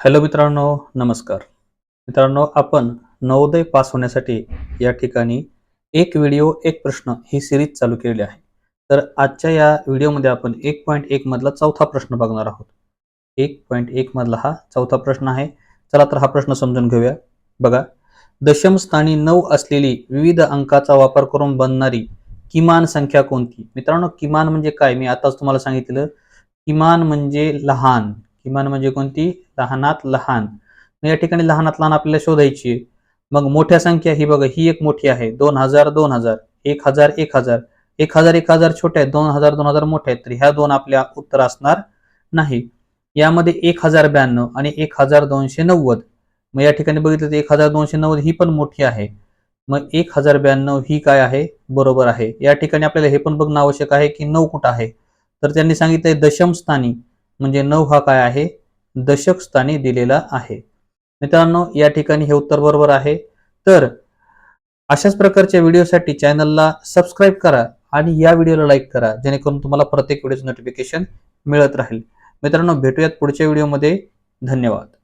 Hello मित्रांनो नमस्कार. मित्रांनो आपण नवोदय पास होण्यासाठी या ठिकाणी एक व्हिडिओ एक प्रश्न ही सिरीज चालू केलेली आहे. तर आजच्या या व्हिडिओमध्ये आपण एक पॉईंट एक मधला चौथा प्रश्न बघणार आहोत. एक पॉईंट एक मधला हा चौथा प्रश्न आहे. चला तर हा प्रश्न समजून घेऊया. बघा दशम स्थानी नऊ असलेली विविध अंकाचा वापर करून बनणारी किमान संख्या कोणती? मित्रांनो किमान म्हणजे काय? मी आताच तुम्हाला सांगितलं किमान म्हणजे लहान. किमान म्हणजे कोणती? लहानात लहान. मग या ठिकाणी लहानात लहान आपल्याला शोधायची आहे. मग मोठ्या संख्या ही बघा ही एक मोठी आहे. दोन हजार दोन हजार. एक हजार एक हजार. एक हजार एक हजार छोट्या आहेत. दोन हजार दोन हजार मोठ्या आहेत. तर ह्या दोन आपल्या उत्तर असणार नाही. यामध्ये एक हजार ब्याण्णव आणि एक हजार दोनशे नव्वद. मग या ठिकाणी बघितलं तर एक हजार दोनशे नव्वद ही पण मोठी आहे. मग एक हजार ब्याण्णव ही काय आहे? बरोबर आहे. या ठिकाणी आपल्याला हे पण बघणं आवश्यक आहे की नऊ कुठं आहे? तर त्यांनी सांगितलंय दशम स्थानी. म्हणजे नऊ हा काय आहे? दशक स्थानी दिलेला आहे. मित्रांनो या ठिकाणी हे उत्तर बरोबर आहे. तर अशाच प्रकारच्या व्हिडिओसाठी चॅनलला सबस्क्राईब करा आणि या व्हिडिओला लाईक करा जेणेकरून तुम्हाला प्रत्येक व्हिडिओचं नोटिफिकेशन मिळत राहील. मित्रांनो भेटूयात पुढच्या व्हिडिओमध्ये. धन्यवाद.